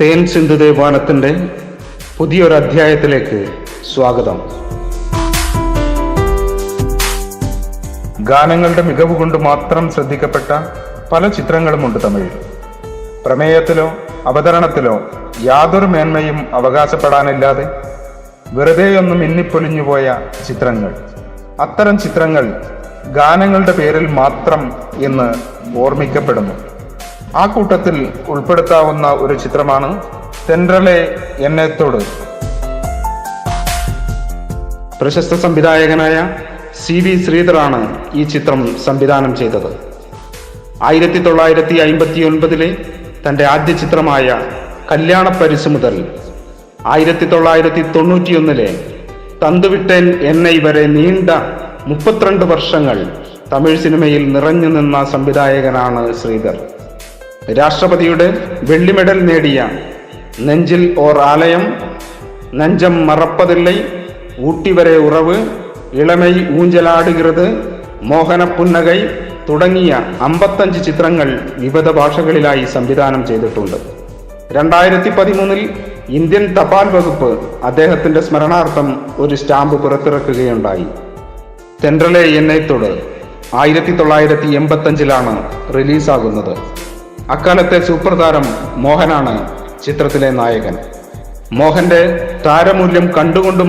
തേൻ പുതിയൊരു അധ്യായത്തിലേക്ക് സ്വാഗതം. ഗാനങ്ങളുടെ മികവ് കൊണ്ട് മാത്രം ശ്രദ്ധിക്കപ്പെട്ട പല ചിത്രങ്ങളുമുണ്ട് തമിഴിൽ. പ്രമേയത്തിലോ അവതരണത്തിലോ യാതൊരു മേന്മയും അവകാശപ്പെടാനില്ലാതെ വെറുതെയൊന്നും മിന്നിപ്പൊലിഞ്ഞുപോയ ചിത്രങ്ങൾ. അത്തരം ചിത്രങ്ങൾ ഗാനങ്ങളുടെ പേരിൽ മാത്രം എന്ന് ഓർമ്മിക്കപ്പെടുന്നു. ആ കൂട്ടത്തിൽ ഉൾപ്പെടുത്താവുന്ന ഒരു ചിത്രമാണ് സെൻട്രലെ എന്നത്തോട് പ്രശസ്ത സംവിധായകനായ സി വി ശ്രീധറാണ് ഈ ചിത്രം സംവിധാനം ചെയ്തത്. ആയിരത്തി തൊള്ളായിരത്തി അയിമ്പത്തി ഒൻപതിലെ തന്റെ ആദ്യ ചിത്രമായ കല്യാണ പരിസു മുതൽ ആയിരത്തി തൊള്ളായിരത്തി തൊണ്ണൂറ്റിയൊന്നിലെ തന്തുവിട്ടേൻ എന്നെ വരെ നീണ്ട മുപ്പത്തിരണ്ട് വർഷങ്ങൾ തമിഴ് സിനിമയിൽ നിറഞ്ഞു നിന്ന സംവിധായകനാണ് ശ്രീധർ. രാഷ്ട്രപതിയുടെ വെള്ളി മെഡൽ നേടിയ നെഞ്ചിൽ ഓർ ആലയം നെഞ്ചം മറപ്പതില്ലൈ ഊട്ടി വരെ ഉറവ് ഇളമൈ ഊഞ്ചലാടുകൃത് മോഹനപ്പുന്നകൈ തുടങ്ങിയ അമ്പത്തഞ്ച് ചിത്രങ്ങൾ വിവിധ ഭാഷകളിലായി സംവിധാനം ചെയ്തിട്ടുണ്ട്. രണ്ടായിരത്തി പതിമൂന്നിൽ ഇന്ത്യൻ തപാൽ വകുപ്പ് അദ്ദേഹത്തിന്റെ സ്മരണാർത്ഥം ഒരു സ്റ്റാമ്പ് പുറത്തിറക്കുകയുണ്ടായി. തെൻട്രലെ എന്നയത്തോട് ആയിരത്തി തൊള്ളായിരത്തി എൺപത്തഞ്ചിലാണ് റിലീസാകുന്നത്. അക്കാലത്തെ സൂപ്പർ താരം മോഹനാണ് ചിത്രത്തിലെ നായകൻ. മോഹന്റെ താരമൂല്യം കണ്ടുകൊണ്ട്